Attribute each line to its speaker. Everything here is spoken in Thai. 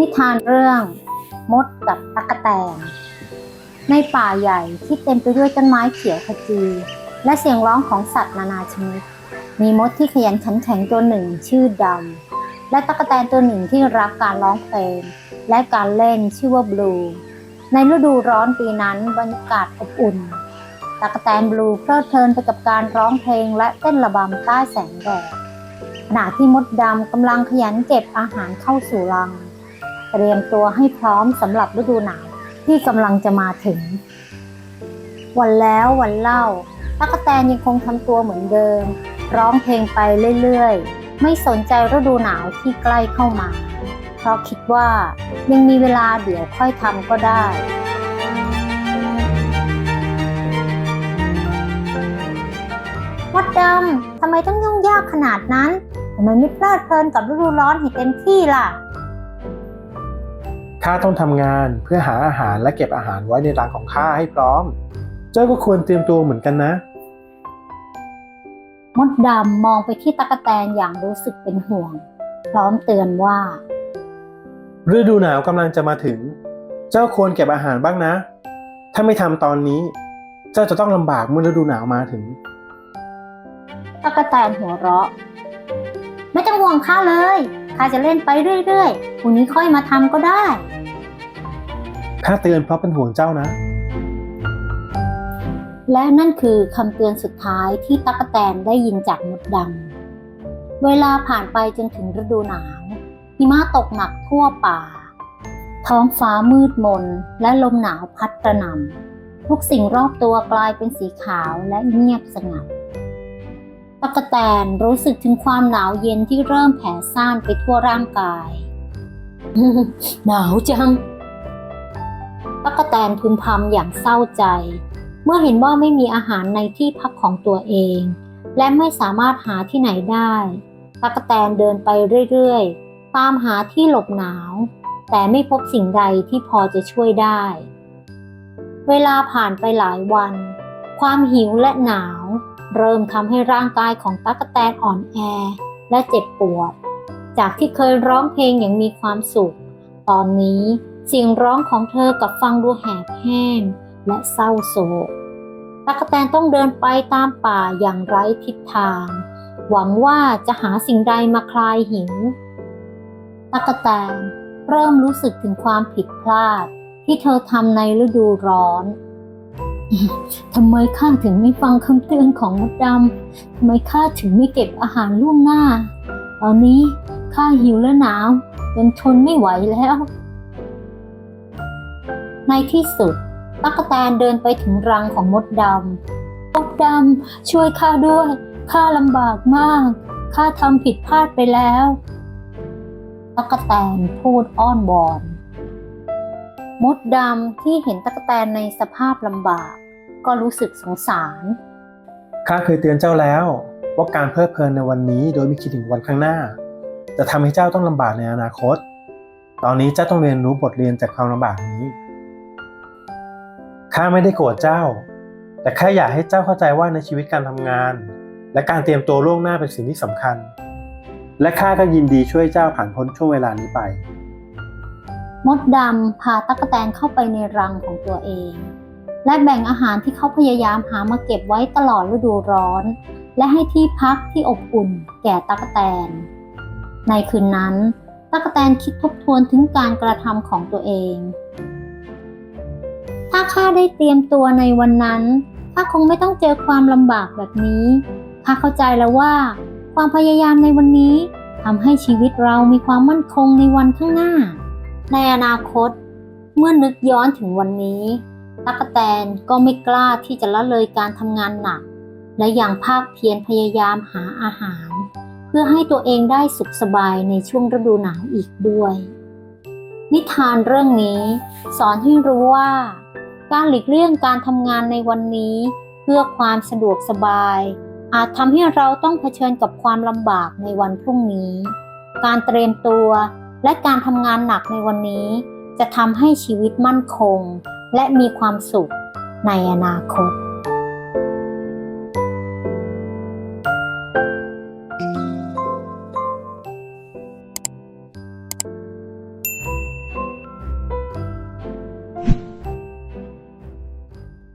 Speaker 1: นิทานเรื่อง มดกับตั๊กแตน ในป่าใหญ่ที่เต็มไปด้วยต้นไม้เขียวขจี และเสียงร้องของสัตว์นานาชนิด มีมดที่ขยันขันแข็งตัวหนึ่งชื่อดำ และตั๊กแตนตัวหนึ่งที่รักการร้องเพลง และการเล่นชื่อว่าบลู ในฤดูร้อนปีนั้นบรรยากาศอบอุ่นตั๊กแตนบลูเพลิดเพลินไปกับการร้องเพลงและเต้นระบำใต้แสงแดดขณะที่มดดำกำลังขยันเก็บอาหารเข้าสู่รัง เตรียมตัวให้พร้อมสำหรับฤดูหนาวที่กำลังจะมาถึง วันแล้ววันเล่าตั๊กแตนยังคงทำตัวเหมือนเดิม ร้องเพลงไปเรื่อยๆ ไม่สนใจฤดูหนาวที่ใกล้เข้ามา เพราะคิดว่ายังมีเวลาเดี๋ยวค่อยทำก็ได้มดดำทำไมต้องยุ่งยากขนาดนั้นทำไมไม่เพลิดเพลินกับฤดูร้อนให้เต็มที่ล่ะ
Speaker 2: ข้าต้องทำงานเพื่อหาอาหารและเก็บอาหารไว้ในรังของข้าให้พร้อม เจ้าก็ควรเตรียมตัวเหมือนกันนะ
Speaker 1: มดดำมองไปที่ตั๊กแตนอย่างรู้สึกเป็นห่วง พร้อมเตือนว่า
Speaker 2: ฤดูหนาวกำลังจะมาถึง เจ้าควรเก็บอาหารบ้างนะ ถ้าไม่ทำตอนนี้ เจ้าจะต้องลำบากเมื่อฤดูหนาวมาถึง
Speaker 1: ตั๊กแตนหัวเราะ ไม่ต้องห่วงข้าเลย ข้าจะเล่นไปเรื่อยๆพรุ่งนี้ค่อยมาทำก็ได้
Speaker 2: ข้าเตือนเพราะเป็นห่วงเจ้านะ
Speaker 1: และนั่นคือคำเตือนสุดท้ายที่ตั๊กแตนได้ยินจากมดดำ เวลาผ่านไปจนถึงฤดูหนาวหิมะตกหนักทั่วป่า ท้องฟ้ามืดมนและลมหนาวพัดกระหน่ำทุกสิ่งรอบตัวกลายเป็นสีขาวและเงียบสงัด ตั๊กแตนรู้สึกถึงความหนาวเย็นที่เริ่มแผ่ซ่านไปทั่วร่างกายหนาวจังตั๊กแตนพึมพำอย่างเศร้าใจ เมื่อเห็นว่าไม่มีอาหารในที่พักของตัวเอง และไม่สามารถหาที่ไหนได้ตั๊กแตนเดินไปเรื่อยๆ ตามหาที่หลบหนาว แต่ไม่พบสิ่งใดที่พอจะช่วยได้ เวลาผ่านไปหลายวัน ความหิวและหนาว เริ่มทำให้ร่างกายของตั๊กแตนอ่อนแอและเจ็บปวด จากที่เคยร้องเพลงอย่างมีความสุข ตอนนี้เสียงร้องของเธอกับฟังดูแหบแห้งและเศร้าโศกตั๊กแตนต้องเดินไปตามป่าอย่างไร้ทิศทาง หวังว่าจะหาสิ่งใดมาคลายหิวตั๊กแตนเริ่มรู้สึกถึงความผิดพลาดที่เธอทำในฤดูร้อน ทำไมข้าถึงไม่ฟังคำเตือนของมดดำทำไมข้าถึงไม่เก็บอาหารล่วงหน้า ตอนนี้ข้าหิวและหนาวจนทนไม่ไหวแล้ว ในที่สุดตั๊กแตนเดินไปถึงรังของมดดำมดดำช่วยข้าด้วย ข้าลำบากมาก ข้าทำผิดพลาดไปแล้วตั๊กแตนพูดอ้อนวอน มดดำที่เห็นตั๊กแตนในสภาพลำบาก ก็รู้สึกสงสาร
Speaker 2: ข้าเคยเตือนเจ้าแล้วว่าการเพลิดเพลินในวันนี้โดยไม่คิดถึงวันข้างหน้า จะทำให้เจ้าต้องลำบากในอนาคต ตอนนี้เจ้าต้องเรียนรู้บทเรียนจากความลำบากนี้ข้าไม่ได้โกรธเจ้า แต่แค่อยากให้เจ้าเข้าใจว่าในชีวิตการทำงาน และการเตรียมตัวล่วงหน้าเป็นสิ่งที่สำคัญ และข้าก็ยินดีช่วยเจ้าผ่านพ้นช่วงเวลานี้ไป
Speaker 1: มดดำพาตั๊กแตนเข้าไปในรังของตัวเอง และแบ่งอาหารที่เขาพยายามหามาเก็บไว้ตลอดฤดูร้อน และให้ที่พักที่อบอุ่นแก่ตั๊กแตน ในคืนนั้นตั๊กแตนคิดทบทวนถึงการกระทำของตัวเอง ถ้าข้าได้เตรียมตัวในวันนั้นข้าคงไม่ต้องเจอความลำบากแบบนี้ข้าเข้าใจแล้วว่า ความพยายามในวันนี้ทำให้ชีวิตเรามีความมั่นคงในวันข้างหน้า ในอนาคต เมื่อนึกย้อนถึงวันนี้ ตั๊กแตนก็ไม่กล้าที่จะละเลยการทำงานหนัก และอย่างภาคเพียรพยายามหาอาหาร เพื่อให้ตัวเองได้สุขสบายในช่วงฤดูหนาวอีกด้วย นิทานเรื่องนี้ สอนให้รู้ว่า การหลีกเลี่ยงการทำงานในวันนี้ เพื่อความสะดวกสบาย อาจทำให้เราต้องเผชิญกับความลำบากในวันพรุ่งนี้ การเตรียมตัว และการทำงานหนักในวันนี้ จะทำให้ชีวิตมั่นคง และมีความสุขในอนาคต